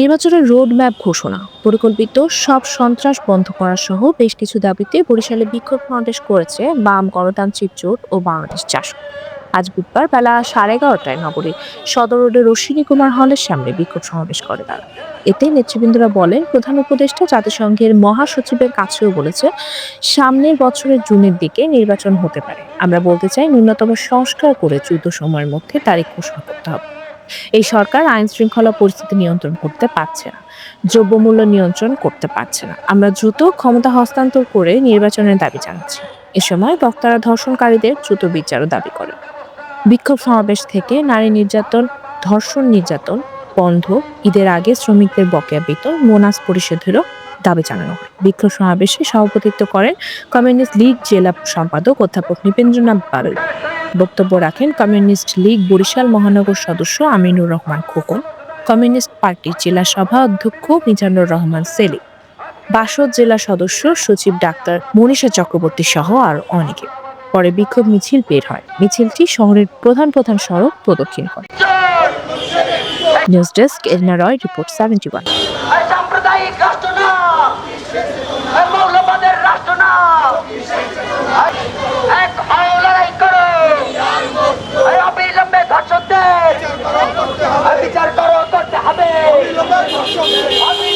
নির্বাচনের road map ঘোষণা। পরিকল্পিত সব সন্ত্রাস বন্ধ করা সহ বেশ কিছু দাবিতে বরিশালে বিক্ষোভ সমাবেশ করেছে বাম গণতান্ত্রিক জোট ও বাংলাদেশ চাষক আজ বুধবার বেলা সাড়ে এগারোটায় নগরীর সদর রোডের অশ্বিনী কুমার হলের সামনে বিক্ষোভ সমাবেশ করে তারা। এতে নেতৃবৃন্দরা বলেন, প্রধান উপদেষ্টা জাতিসংঘের মহাসচিবের কাছেও বলেছে, সামনের বছরের জুনের দিকে নির্বাচন হতে পারে। আমরা বলতে চাই, ন্যূনতম সংস্কার করে দ্রুত সময়ের মধ্যে তারিখ ঘোষণা করতে হবে। এই সরকার আইন শৃঙ্খলা পরিস্থিতি নিয়ন্ত্রণ করতে পারছে না, দ্রব্যমূল্য নিয়ন্ত্রণ করতে পারছে না। আমরা দ্রুত ক্ষমতা হস্তান্তর করে নির্বাচনের দাবি জানাচ্ছি। এ সময় বক্তারা ধর্ষণকারীদের দ্রুত বিচারও দাবি করেন। বিক্ষোভ সমাবেশ থেকে নারী নির্যাতন, ধর্ষণ নির্যাতন বন্ধ, ঈদের আগে শ্রমিকদের বকেয়া বেতন মোনাস পরিশোধেরও দাবি জানানো হয়। বিক্ষোভ সমাবেশে সভাপতিত্ব করেন কমিউনিস্ট লীগ জেলা সম্পাদক অধ্যাপক নৃপেন্দ্রনাথ বাবেল বক্তব্য রাখেন কমিউনিস্ট লীগ বরিশাল মহানগর সদস্য আমিনুর রহমান খোকন কমিউনিস্ট পার্টির জেলা সভা অধ্যক্ষ মিজানুর রহমান সেলিম বাসদ জেলা সদস্য সচিব ডাক্তার মনীষা চক্রবর্তী সহ আর অনেকে। পরে বিক্ষোভ মিছিল বের হয়। মিছিলটি শহরের প্রধান প্রধান সড়ক প্রদক্ষিণ করে। News desk Elna Roy report seventy one. আমি